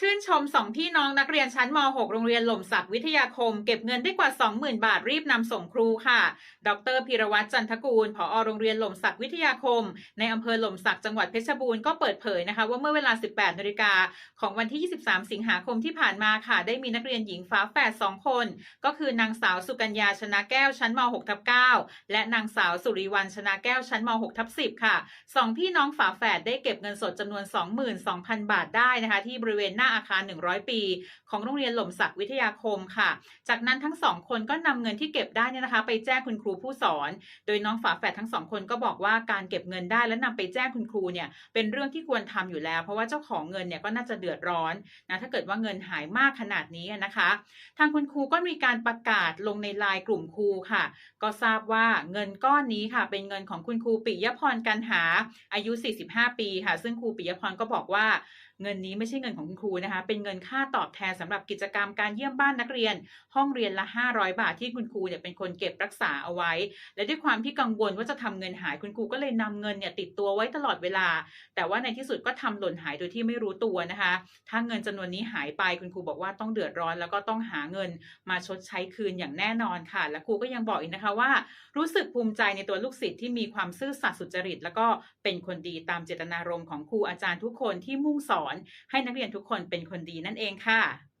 ชื่นชมสองพี่น้องนักเรียนชั้นม .6 โรงเรียนหล่มสักวิทยาคม เก็บเงินได้กว่า 20,000 บาทรีบนำส่งครูค่ะ ดรพีรวัตรจันทกูลผอโรงเรียนหล่มสักวิทยาคม ในอำเภอหล่มสักจังหวัดเพชรบูรณ์ก็เปิดเผยนะคะ ว่าเมื่อเวลา 18นาฬิกาของวันที่ 23 สิงหาคมที่ผ่านมาค่ะ ได้มีนักเรียนหญิงฝาแฝด2คน ก็คือนางสาวสุกัญญาชนะแก้วชั้นม .6 ทับ9และนางสาวสุริวัลชนะแก้วชั้นม .6 ทับ10 ค่ะสองพี่น้องฝาแฝดได้เก็บเงินสดจำนวน 22,000 บาทได้นะคะ ที่บริเวณหน้าอาคาร 100 ปี ของโรงเรียนหล่มสักวิทยาคมค่ะ จากนั้นทั้งสองคนก็นำเงินที่เก็บได้เนี่ยนะคะ ไปแจ้งคุณครูผู้สอน โดยน้องฝาแฝดทั้งสองคนก็บอกว่าการเก็บเงินได้และนำไปแจ้งคุณครูเนี่ยเป็นเรื่องที่ควรทำอยู่แล้ว เพราะว่าเจ้าของเงินเนี่ยก็น่าจะเดือดร้อนนะถ้าเกิดว่าเงินหายมากขนาดนี้นะคะ ทางคุณครูก็มีการประกาศลงในไลน์กลุ่มครูค่ะ ก็ทราบว่าเงินก้อนนี้ค่ะ เป็นเงินของคุณครูปิยพรกันหาอายุ 45 ปีค่ะ ซึ่งครูปิยพรก็บอกว่าเงินนี้ไม่ใช่เงินของคุณครูนะคะเป็นเงินค่าตอบแทนสำหรับกิจกรรมการเยี่ยมบ้านนักเรียน ห้องเรียนละ 500 บาทที่คุณครูเนี่ยเป็นคนเก็บรักษาเอาไว้ และด้วยความที่กังวลว่าจะทำเงินหายคุณครูก็เลยนำเงินเนี่ยติดตัวไว้ตลอดเวลา แต่ว่าในที่สุดก็ทำหล่นหายโดยที่ไม่รู้ตัวนะคะ ถ้าเงินจำนวนนี้หายไปคุณครูบอกว่าต้องเดือดร้อน แล้วก็ต้องหาเงินมาชดใช้คืนอย่างแน่นอนค่ะ และครูก็ยังบอกอีกนะคะว่า รู้สึกภูมิใจในตัวลูกศิษย์ที่มีความซื่อสัตย์สุจริต แล้วก็เป็นคนดีตามเจตนารมณ์ของครูอาจารย์ทุกคนที่มุ่งสอนให้นักเรียนทุกคนเป็นคนดีนั่นเองค่ะ